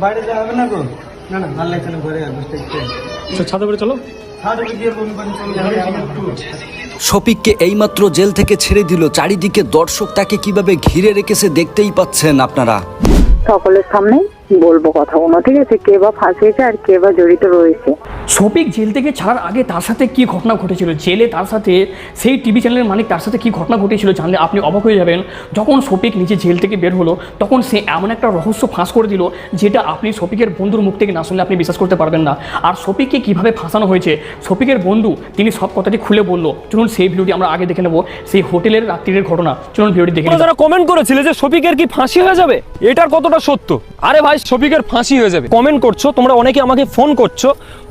বাইরে যাওয়া হবে না গো? না না ভালো লাগছে না ঘরে বসতে তো ছাদে চলো। শফিককে এইমাত্র জেল থেকে ছেড়ে দিল। চারিদিকে দর্শক তাকে কীভাবে ঘিরে রেখেছে দেখতেই পাচ্ছেন আপনারা। সকলের সামনে বলব ঠিক আছে কে বা ফাঁসিয়েছে আর কে বা জড়িত রয়েছে। শফিক জেল থেকে ছাড়ার আগে তার সাথে কি ঘটনা ঘটেছিল? জেলে তার সাথে সেই টিভি চ্যানেলের মালিক তার সাথে কি ঘটনা ঘটেছিল জানলে আপনি অবাক হয়ে যাবেন। যখন শফিক নিজে জেল থেকে বের হলো তখন সে এমন একটা রহস্য ফাঁস করে দিল যেটা আপনি শফিকের বন্ধুর মুখ থেকে না শুনলে আপনি বিশ্বাস করতে পারবেন না। আর শফিককে কীভাবে ফাঁসানো হয়েছে? শফিকের বন্ধু তিনি সব কথাটি খুলে বলল। চলুন সেই ভিডিওটি আমরা আগে দেখে নেব সেই হোটেলের রাত্রির ঘটনা। চলুন ভিডিওটি দেখে যারা কমেন্ট করেছিলে যে শফিকের কি ফাঁসি হয়ে যাবে এটার কতটা সত্য? আরে ভাই শফিকের ফাঁসি হয়ে যাবে। কমেন্ট করছ, তোমরা অনেকে আমাকে ফোন করছ।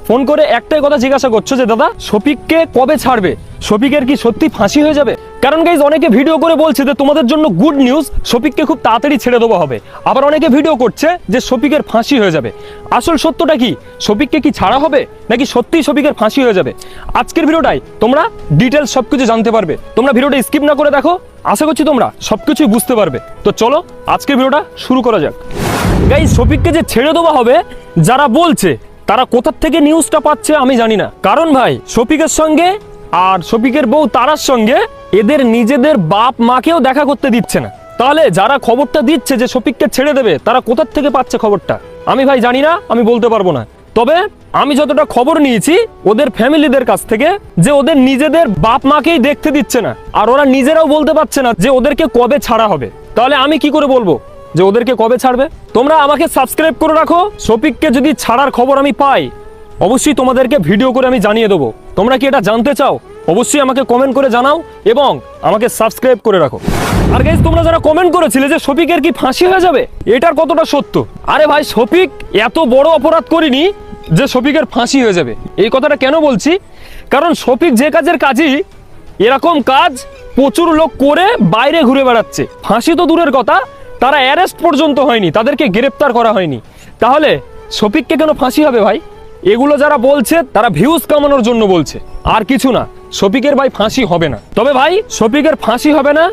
ফোন করে একটাই কথা জিজ্ঞাসা করছ যে, দাদা, শফিককে কবে ছাড়বে? শফিকের কি সত্যি ফাঁসি হয়ে যাবে? কারণ গাইজ অনেকে ভিডিও করে বলছে যে, তোমাদের জন্য গুড নিউজ শফিককে খুব তাড়াতাড়ি ছেড়ে দেওয়া হবে। আবার অনেকে ভিডিও করছে যে, শফিকের ফাঁসি হয়ে যাবে। আসল সত্যটা কি? শফিককে কি ছাড়া হবে? নাকি সত্যিই শফিকের ফাঁসি হয়ে যাবে? আজকের ভিডিওটাই তোমরা ডিটেলস সবকিছু জানতে পারবে। তোমরা ভিডিওটা স্কিপ না করে দেখো। আশা করছি তোমরা সবকিছুই বুঝতে পারবে। তো চলো, আজকের ভিডিওটা শুরু করা যাক। গাই শফিককে যে ছেড়ে দেওয়া হবে, যারা বলছে, তারা কোথার থেকে নিউজটা পাচ্ছে আমি জানি না। কারণ ভাই শফিকের সঙ্গে আর শফিকের বউ তারার সঙ্গে এদের নিজেদের বাপ মাকেও দেখা করতে দিচ্ছে না। তাহলে যারা খবরটা দিচ্ছে যে শফিককে ছেড়ে দেবে, তারা কোথার থেকে পাচ্ছে খবরটা? আমি ভাই জানি না, আমি বলতে পারব না। তবে আমি যতটা খবর নিয়েছি, ওদের ফ্যামিলিদের কাছ থেকে, যে ওদের নিজেদের বাপ মাকেই দেখতে দিচ্ছে না। আর ওরা নিজেরাও বলতে পারছে না যে ওদেরকে কবে ছাড়া হবে। তাহলে আমি কি করে বলব? যে ওদেরকে কবে ছাড়বে? তোমরা আমাকে সাবস্ক্রাইব করে রাখো। শফিককে যদি ছাড়ার খবর আমি পাই, অবশ্যই তোমাদেরকে ভিডিও করে আমি জানিয়ে দেবো। তোমরা কি এটা জানতে চাও? অবশ্যই আমাকে কমেন্ট করে জানাও এবং আমাকে সাবস্ক্রাইব করে রাখো। আর গাইজ তোমরা যারা কমেন্ট করেছিলে যে শফিকের কি ফাঁসি হয়ে যাবে, এটার কতটা সত্য? আরে ভাই, শফিক এত বড় অপরাধ করিনি যে শফিকের ফাঁসি হয়ে যাবে। এই কথাটা কেন বলছি? কারণ শফিক যে কাজের কাজই, এরকম কাজ প্রচুর লোক করে বাইরে ঘুরে বেড়াচ্ছে। ফাঁসি তো দূরের কথা তারা অ্যারেস্ট পর্যন্ত হয়নি, তাদেরকে গ্রেপ্তার করা হয়নি। তাহলে শফিককে কেন ফাঁসি হবে ভাই? এগুলো যারা বলছে, তারা ভিউজ কামানোর জন্য বলছে। আর কিছু না, শফিকের ভাই ফাঁসি হবে না। তবে ভাই, শফিকের ফাঁসি হবে না,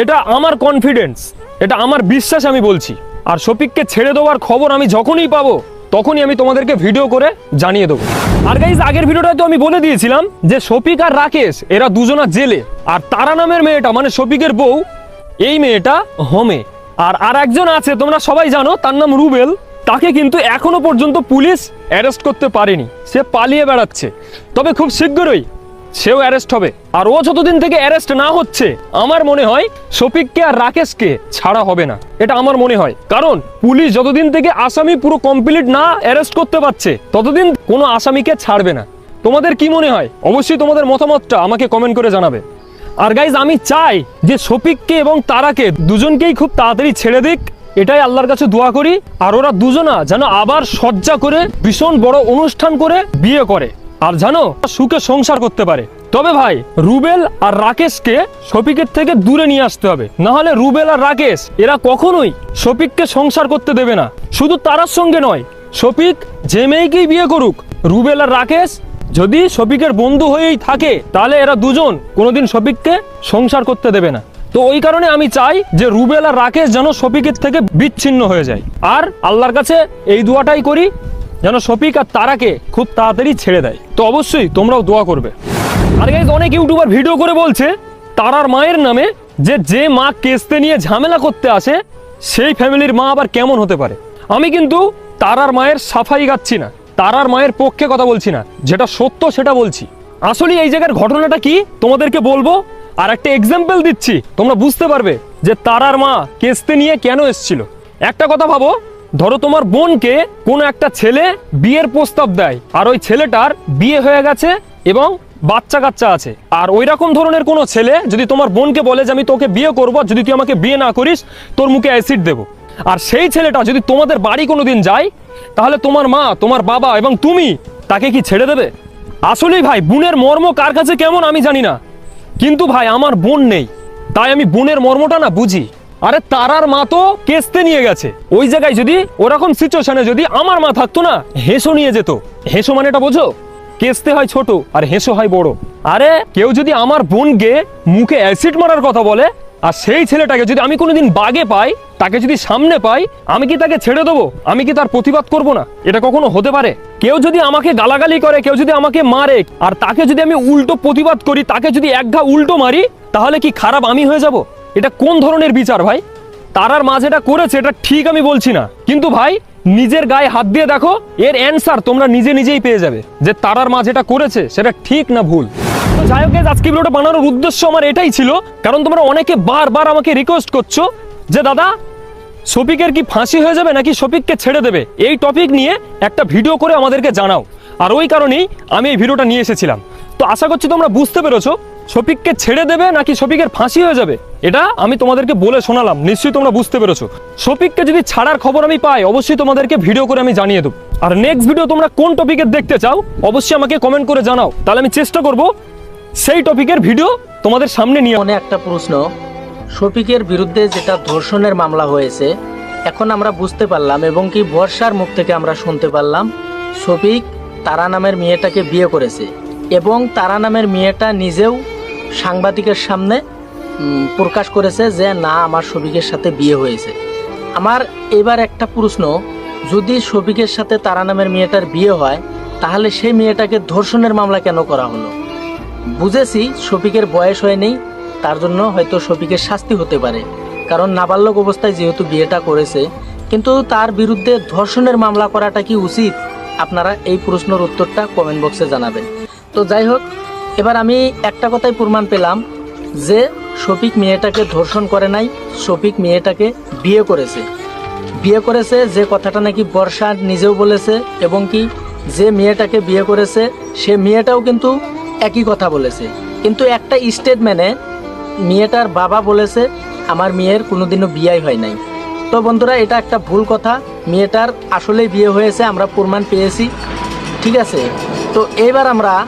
এটা আমার কনফিডেন্স এটা আমার বিশ্বাস আমি বলছি। আর শফিককে ছেড়ে দেওয়ার খবর আমি যখনই পাবো, তখনই আমি তোমাদেরকে ভিডিও করে জানিয়ে দেবো। আর গাইজ আগের ভিডিওটায় তো আমি বলে দিয়েছিলাম যে শফিক আর রাকেশ, এরা দুজনা জেলে। আর তারা নামের মেয়েটা মানে শফিকের বউ, এই মেয়েটা হোমে। আর আর একজন আছে, তোমরা সবাই জানো, তার নাম রুবেল। তাকে কিন্তু এখনও পর্যন্ত পুলিশ অ্যারেস্ট করতে পারেনি। সে পালিয়ে বেড়াচ্ছে। তবে খুব শীঘ্রই সেও অ্যারেস্ট হবে। আর ও যতদিন থেকে অ্যারেস্ট না হচ্ছে, আমার মনে হয় শফিককে আর রাকেশকে ছাড়া হবে না। এটা আমার মনে হয়। কারণ পুলিশ যতদিন থেকে আসামি পুরো কমপ্লিট না অ্যারেস্ট করতে পারছে, ততদিন কোনো আসামিকে ছাড়বে না। তোমাদের কি মনে হয়? অবশ্যই তোমাদের মতামতটা আমাকে কমেন্ট করে জানাবে। আর গাইজ আমি চাই যে শফিককে এবং তারাকে দুজনকেই খুব তাড়াতাড়ি ছেড়ে দিক। এটাই আল্লাহর কাছে দোয়া করি। আর ওরা দুজনা যেন আবার সজ্জা করে, ভীষণ বড় অনুষ্ঠান করে বিয়ে করে। আর জানো সুখে সংসার করতে পারে। তবে ভাই, রুবেল আর রাকেশকে শফিকের থেকে দূরে নিয়ে আসতে হবে। না হলে রুবেল আর রাকেশ, এরা কখনোই শফিককে সংসার করতে দেবে না। শুধু তারার সঙ্গে নয়, শফিক যে মেয়েকেই বিয়ে করুক, রুবেল আর রাকেশ যদি শফিকের বন্ধু হয়েই থাকে, তাহলে এরা দুজন কোনোদিন শফিককে সংসার করতে দেবে না। তো ওই কারণে আমি চাই যে রুবেল আর রাকেশ যেন শফিকের থেকে বিচ্ছিন্ন হয়ে যায়। আর আল্লাহর কাছে এই দোয়াটাই করি যেন শফিক আর তারাকে খুব তাড়াতাড়ি ছেড়ে দেয়। তো অবশ্যই তোমরাও দোয়া করবে। আর গাইজ অনেক ইউটিউবার ভিডিও করে বলছে, তারার মায়ের নামে যে যে মা কেসতে নিয়ে ঝামেলা করতে আসে, সেই ফ্যামিলির মা আবার কেমন হতে পারে? আমি কিন্তু তারার মায়ের সাফাই গাচ্ছি না। তারার মায়ের পক্ষে কথা বলছি না। যেটা সত্য, সেটা বলছি। আসলে এই জায়গার ঘটনাটা কি? তোমাদেরকে বলব? আর একটা এক্সাম্পল দিচ্ছি। তোমরা বুঝতে পারবে যে তারার মা কেসতে নিয়ে কেন এসেছিল। একটা কথা ভাবো, ধরো তোমার বোনকে কোনো একটা ছেলে বিয়ের প্রস্তাব দেয়, আর ওই ছেলেটার বিয়ে হয়ে গেছে এবং বাচ্চা কাচ্চা আছে। আর ওই রকম ধরনের কোনো ছেলে যদি তোমার বোনকে বলে যে, আমি তোকে বিয়ে করব যদি তুই আমাকে বিয়ে না করিস, তোর মুখে অ্যাসিড দেবো। আর সেই ছেলেটা যদি তোমাদের বাড়ি কোনোদিন যায়, তাহলে তোমার মা, তোমার বাবা এবং তুমি তাকে কি ছেড়ে দেবে? আসলেই ভাই, বোনের মর্ম কার কাছে কেমন আমি জানি না। কিন্তু ভাই, আমার বোন নেই। তাই আমি বোনের মর্মটা না বুঝি। আরে তারার মা তো কেসতে নিয়ে গেছে। ওই জায়গায় যদি, ওরকম সিচুয়েশনে যদি আমার মা থাকতো না, হেসো নিয়ে যেত। হেসো মানে এটা বোঝো? কেসতে হয় ছোট, আর হেসো হয় বড়। আরে কেউ যদি আমার বোনকে মুখে অ্যাসিড মারার কথা বলে, আর সেই ছেলেটাকে যদি আমি কোনোদিন বাগে পাই তাকে যদি সামনে পাই, আমি কি তাকে ছেড়ে দেবো? আমি কি তার প্রতিবাদ করব না? এটা কখনো হতে পারে? কেউ যদি আমাকে গালাগালি করে, কেউ যদি আমাকে মারে, আর তাকে যদি আমি উল্টো প্রতিবাদ করি, তাকে যদি এক ঘা উল্টো মারি, তাহলে কি খারাপ আমি হয়ে যাব? এটা কোন ধরনের বিচার ভাই? তারার মা যেটা করেছে, এটা ঠিক আমি বলছি না। কিন্তু ভাই, নিজের গায়ে হাত দিয়ে দেখো, এর অ্যান্সার তোমরা নিজে নিজেই পেয়ে যাবে। যে তারার মা যেটা করেছে, সেটা ঠিক না ভুল। তো যাই হোক আজকে ভিডিওটা বানানোর উদ্দেশ্য আমার এটাই ছিল। কারণ তোমরা অনেকে বারবার আমাকে রিকোয়েস্ট করছ যে, দাদা শফিকের কি ফাঁসি হয়ে যাবে নাকি শফিককে ছেড়ে দেবে? এই টপিক নিয়ে একটা ভিডিও করে আমাদেরকে জানাও। আর ওই কারণেই আমি এই ভিডিওটা নিয়ে এসেছিলাম। তো আশা করছি তোমরা বুঝতে পেরেছ, শফিককে ছেড়ে দেবে নাকি শফিকের ফাঁসি হয়ে যাবে? এটা আমি তোমাদেরকে বলে শোনালাম, নিশ্চয়ই তোমরা বুঝতে পেরেছ। শফিককে যদি ছাড়ার খবর আমি পাই, অবশ্যই তোমাদেরকে ভিডিও করে আমি জানিয়ে দেবো। আর নেক্সট ভিডিও তোমরা কোন টপিকের দেখতে চাও, অবশ্যই আমাকে কমেন্ট করে জানাও। তাহলে আমি চেষ্টা করব সেই টপিকের ভিডিও তোমাদের সামনে নিয়ে মনে একটা প্রশ্ন শফিকের বিরুদ্ধে যেটা ধর্ষণের মামলা হয়েছে, এখন আমরা বুঝতে পারলাম এবং কি বর্ষার মুখ থেকে আমরা শুনতে পারলাম, শফিক তারা নামের মেয়েটাকে বিয়ে করেছে এবং তারা নামের মেয়েটা নিজেও সাংবাদিকের সামনে প্রকাশ করেছে যে না, আমার শফিকের সাথে বিয়ে হয়েছে। আমার এবার একটা প্রশ্ন, যদি শফিকের সাথে তারা নামের মেয়েটার বিয়ে হয়, তাহলে সেই মেয়েটাকে ধর্ষণের মামলা কেন করা হলো? বুঝেছি, শফিকের বয়স হয়নি তার জন্য হয়তো শফিকের শাস্তি হতে পারে। কারণ নাবালক অবস্থায় যেহেতু বিয়েটা করেছে, কিন্তু তার বিরুদ্ধে ধর্ষণের মামলা করাটা কি উচিত? আপনারা এই প্রশ্নের উত্তরটা কমেন্ট বক্সে জানাবেন। তো যাই হোক, এবার আমি একটা কথাই প্রমাণ পেলাম যে শফিক মেয়েটাকে ধর্ষণ করে নাই, শফিক মেয়েটাকে বিয়ে করেছে। বিয়ে করেছে যে কথাটা নাকি বর্ষা নিজেও বলেছে এবং কি যে মেয়েটাকে বিয়ে করেছে, সে মেয়েটাও কিন্তু একই কথা বলেছে। কিন্তু একটা স্টেটমেন্টে মেয়েটার বাবা বলেছে, আমার মেয়ের কোনোদিনও বিয়াই হয় নাই। তো বন্ধুরা, এটা একটা ভুল কথা। মেয়েটার আসলেই বিয়ে হয়েছে, আমরা প্রমাণ পেয়েছি। ঠিক আছে? তো এবার আমরা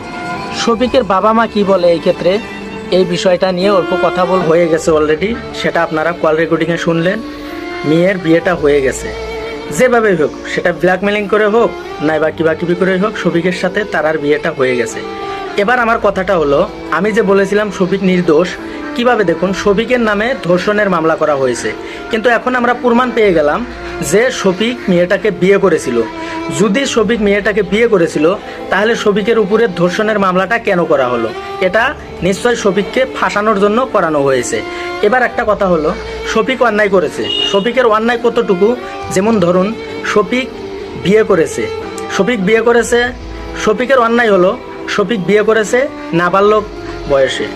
শফিকের বাবা মা কি বলে এই ক্ষেত্রে? এই বিষয়টা নিয়ে অল্প কথা বল হয়ে গেছে অলরেডি সেটা আপনারা কল রেকর্ডিংয়ে শুনলেন। মেয়ের বিয়েটা হয়ে গেছে। যেভাবে হোক, সেটা ব্ল্যাকমেলিং করে হোক নাই বা কিবা কিবি করে হোক, শফিকের সাথে তারার বিয়েটা হয়ে গেছে। এবার আমার কথাটা হলো, আমি যে বলেছিলাম শফিক নির্দোষ, কীভাবে দেখুন, শফিকের নামে ধর্ষণের মামলা করা হয়েছে। কিন্তু এখন আমরা প্রমাণ পেয়ে গেলাম যে শফিক মেয়েটাকে বিয়ে করেছিল। যদি শফিক মেয়েটাকে বিয়ে করেছিল, তাহলে শফিকের উপরে ধর্ষণের মামলাটা কেন করা হলো? এটা নিশ্চয় শফিককে ফাঁসানোর জন্য করানো হয়েছে। এবার একটা কথা হলো, শফিক অন্যায় করেছে। শফিকের অন্যায় কতটুকু? যেমন ধরুন, শফিক বিয়ে করেছে। শফিক বিয়ে করেছে, শফিকের অন্যায় হলো শফিক বিয়ে করেছে নাবালক বয়সে।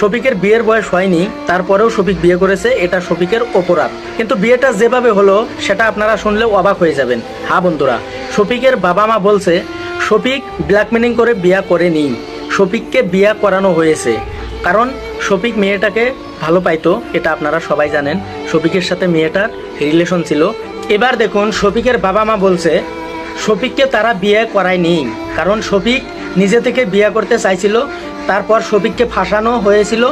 শফিকের বিয়ের বয়স হয়নি, তারপরেও শফিক বিয়ে করেছে, এটা শফিকের অপরাধ। কিন্তু বিয়েটা যেভাবে হলো, সেটা আপনারা শুনলেও অবাক হয়ে যাবেন। হ্যাঁ বন্ধুরা, শফিকের বাবা মা বলছে, শফিক ব্ল্যাকমেলিং করে বিয়া করেনি। শফিককে বিয়া করানো হয়েছে। কারণ শফিক মেয়েটাকে ভালো পাইতো, এটা আপনারা সবাই জানেন। শফিকের সাথে মেয়েটার রিলেশন ছিল। এবার দেখুন, শফিকের বাবা মা বলছে, শফিককে তারা বিয়ে করায়নি। কারণ শফিক নিজে থেকে বিয়ে করতে চাইছিল। তারপর শফিককে ফাঁসানো হয়েছিল।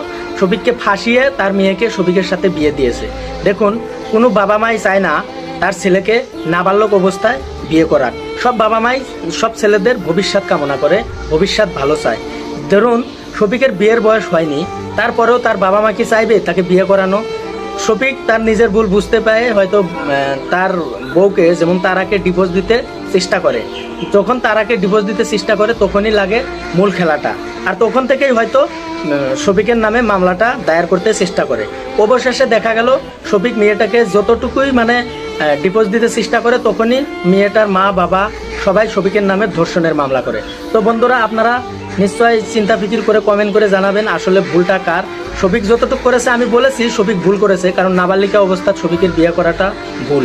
শফিককে ফাঁসিয়ে তার মেয়েকে শফিকের সাথে বিয়ে দিয়েছে। দেখুন, কোনো বাবা মাই চায় না তার ছেলেকে নাবালক অবস্থায় বিয়ে করার। সব বাবা মাই, সব ছেলেদের ভবিষ্যৎ কামনা করে, ভবিষ্যৎ ভালো চায়। ধরুন, শফিকের বিয়ের বয়স হয়নি, তারপরেও তার বাবা মা কি চাইবে তাকে বিয়ে করানো? শফিক তার নিজের ভুল বুঝতে পারে, হয়তো তার বউকে যেমন তারাকে ডিভোর্স দিতে চেষ্টা করে। যখন তারাকে ডিভোর্স দিতে চেষ্টা করে, তখনই লাগে মূল খেলাটা। আর তখন থেকেই হয়তো শফিকের নামে মামলাটা দায়ের করতে চেষ্টা করে। অবশেষে দেখা গেল, শফিক মেয়েটাকে যতটুকুই মানে ডিভোর্স দিতে চেষ্টা করে, তখনই মেয়েটার মা, বাবা সবাই শফিকের নামে ধর্ষণের মামলা করে। তো বন্ধুরা, আপনারা নিশ্চয়ই চিন্তা ফিকির করে কমেন্ট করে জানাবেন আসলে ভুলটা কার। শফিক যতটুকু করেছে, আমি বলেছি শফিক ভুল করেছে, কারণ নাবালিকা অবস্থা শফিকের বিয়ে করাটা ভুল।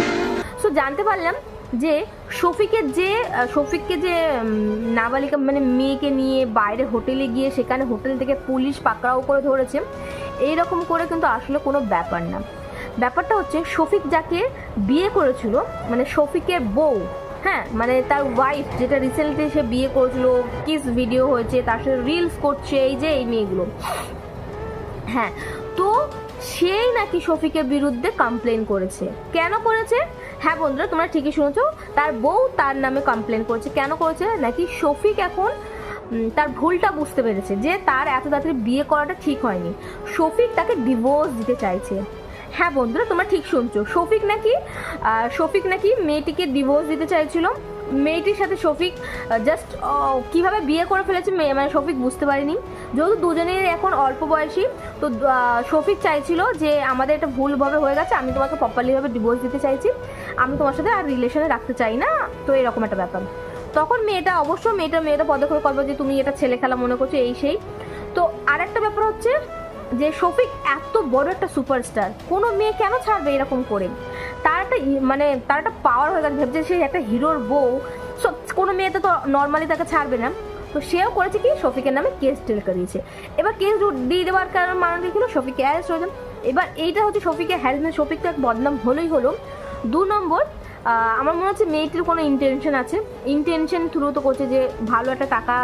সো জানতে পারলাম যে শফিকের যে শফিককে যে নাবালিকা মানে মেয়েকে নিয়ে বাইরে হোটেলে গিয়ে সেখানে হোটেল থেকে পুলিশ পাকড়াও করে ধরেছে এই রকম করে কিন্তু আসলে কোনো ব্যাপার না। ব্যাপারটা হচ্ছে শফিক যাকে বিয়ে করেছিল মানে শফিকের বউ হ্যাঁ মানে তার ওয়াইফ যেটা রিসেন্টলি সে বিয়ে করেছিল কিস ভিডিও হয়েছে, তার সাথে রিলস করছে, এই যে, এই মেয়েগুলো। হ্যাঁ তো সেই নাকি শফিকের বিরুদ্ধে কমপ্লেন করেছে। কেন করেছে? হ্যাঁ বন্ধুরা, তোমরা ঠিকই শুনেছ, তার বউ তার নামে কমপ্লেন করেছে। কেন করেছে? নাকি শফিক এখন তার ভুলটা বুঝতে পেরেছে যে তার এত তাড়াতাড়ি বিয়ে করাটা ঠিক হয়নি। শফিক তাকে ডিভোর্স দিতে চাইছে। হ্যাঁ বন্ধুরা, তোমরা ঠিক শুনছো। শফিক নাকি শফিক নাকি মেয়েটিকে ডিভোর্স দিতে চাইছিল। মেয়েটির সাথে শফিক জাস্ট কীভাবে বিয়ে করে ফেলেছে মেয়ে মানে শফিক বুঝতে পারেনি। যেহেতু দুজনের এখন অল্প বয়সী, তো শফিক চাইছিল যে আমাদের এটা ভুলভাবে হয়ে গেছে, আমি তোমাকে প্রপারলিভাবে ডিভোর্স দিতে চাইছি, আমি তোমার সাথে আর রিলেশনে রাখতে চাই না, তো এরকম একটা ব্যাপার। তখন মেয়েটা, অবশ্য মেয়েটা মেয়েটা পদক্ষেপ করবে যে তুমি এটা ছেলে খেলা মনে করছ, এই সেই। তো আরেকটা ব্যাপার হচ্ছে যে শফিক এত বড় একটা সুপারস্টার কোনো মেয়ে কেন ছাড়বে এরকম করে? তার একটা মানে তার একটা পাওয়ার হয়ে গেছে, ভেবছে সে একটা হিরোর বউ। কোনো মেয়েতে তো নর্মালি তাকে ছাড়বে না। তো সেও করেছে কি, শফিকের নামে কেস টেল করিয়েছে। এবার কেস দিয়ে দেওয়ার কারণ মানে কি হলো? অ্যারেস্ট হয়েছে এবার এইটা হচ্ছে শফিকের হ্যারাসমেন্ট শফিক তো এক বদনাম হলোই হলো। দু নম্বর আমার মনে হচ্ছে মেয়েটির কোনো ইন্টেনশন আছে। ইন্টেনশন থ্রু তো করছে যে ভালো একটা টাকা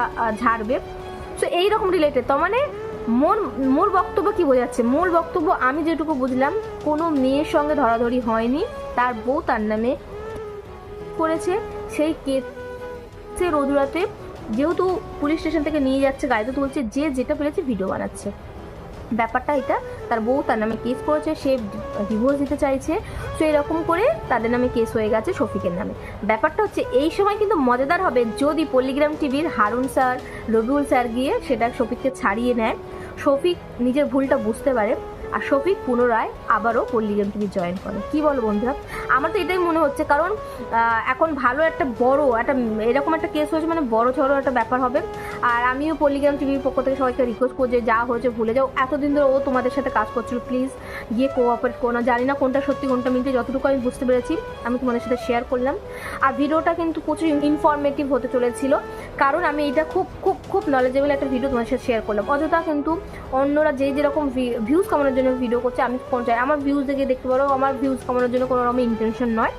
ঝাড়বে। সো, এইরকম রিলেটেড তো মানে মূল মূল বক্তব্য কি বোঝাচ্ছে? মূল বক্তব্য, আমি যেটুকু বুঝলাম, কোনো মেয়ের সঙ্গে ধরাধরি হয়নি, তার বউ তার নামে করেছে, সেই কেসের অজুরাতে যেহেতু পুলিশ স্টেশন থেকে নিয়ে যাচ্ছে, গাড়িতে তুলছে, যে যেটা পেরেছে ভিডিও বানাচ্ছে। ব্যাপারটা এটা, তার বউ তার নামে কেস করেছে, সে ডিভোর্স দিতে চাইছে তো এরকম করে তাদের নামে কেস হয়ে গেছে শফিকের নামে। ব্যাপারটা হচ্ছে, এই সময় কিন্তু মজাদার হবে যদি পল্লিগ্রাম টিভির হারুন স্যার, রবিউল স্যার গিয়ে সেটা শফিককে ছাড়িয়ে নেয়। শফিক নিজের ভুলটা বুঝতে পারে। আর শফিক পুনরায় আবারও পল্লিগ্রাম টিভি জয়েন করে। কি বলো বন্ধুরা? আমার তো এটাই মনে হচ্ছে, কারণ এখন ভালো একটা বড়, একটা এরকম একটা কেস হয়েছে মানে বড় ঝড়ো একটা ব্যাপার হবে। আর আমিও পল্লিগ্রাম টিভির পক্ষ থেকে সবাইকে রিকোয়েস্ট করছি যে হয়েছে ভুলে যাও। এতদিন ধরে ও তোমাদের সাথে কাজ করছিল প্লিজ গিয়ে কোঅপারেট করো না। জানি না কোনটা সত্যি, কোনটা মিথ্যে, যতটুকু আমি বুঝতে পেরেছি, আমি তোমাদের সাথে শেয়ার করলাম। আর ভিডিওটা কিন্তু প্রচুর ইনফরমেটিভ হতে চলেছিল, কারণ আমি এটা খুব খুব খুব নলেজেবল একটা ভিডিও তোমাদের সাথে শেয়ার করলাম। অযথা কিন্তু অন্যরা যে যেরকম ভিউজ কামানোর জন্য ভিডিও করছে, আমি কোন চাই। আমার ভিউজ দেখে দেখতে পারো, আমার ভিউজ কমানোর জন্য কোনো রকম ইন্টেনশন নয়।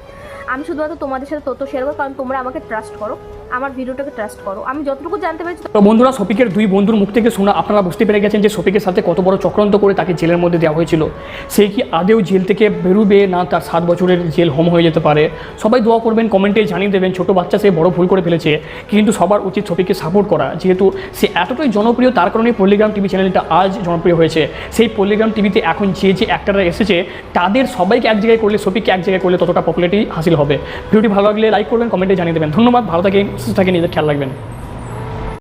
আমি শুধুমাত্র তোমাদের সাথে তথ্য শেয়ার করব, কারণ তোমরা আমাকে ট্রাস্ট করো। আমার ভিডিওটাকে ট্রাস্ট করো। আমি যতটুকু জানতে পেরেছি তো বন্ধুরা, শফিকের দুই বন্ধুর মুখ থেকে শোনা আপনারা বুঝতে পেরে গেছেন যে শফিকের সাথে কত বড় চক্রান্ত করে তাকে জেলের মধ্যে দেওয়া হয়েছিল। সে কি আদেও জেল থেকে বেরুবে না তার সাত বছরের জেল হোম হয়ে যেতে পারে? সবাই দোয়া করবেন কমেন্টে জানিয়ে দেবেন, ছোট বাচ্চা সে বড় ভুল করে ফেলেছে। কিন্তু সবার উচিত শফিককে সাপোর্ট করা। যেহেতু সে এতটাই জনপ্রিয়, তার কারণে পল্লিগ্রাম টিভি চ্যানেলটা আজ জনপ্রিয় হয়েছে। সেই পল্লিগ্রাম টিভিতে এখন যে যে অ্যাক্টাররা এসেছে, তাদের সবাইকে এক জায়গায় করলে, শফিককে এক জায়গায় করলে ততটা পপুলারিটি হাসিল হবে। ভিডিওটি ভালো লাগলে লাইক করবেন কমেন্টে জানিয়ে দেবেন। ধন্যবাদ, ভালো থাকেন সুস্থ নিজের খেয়াল রাখবেন।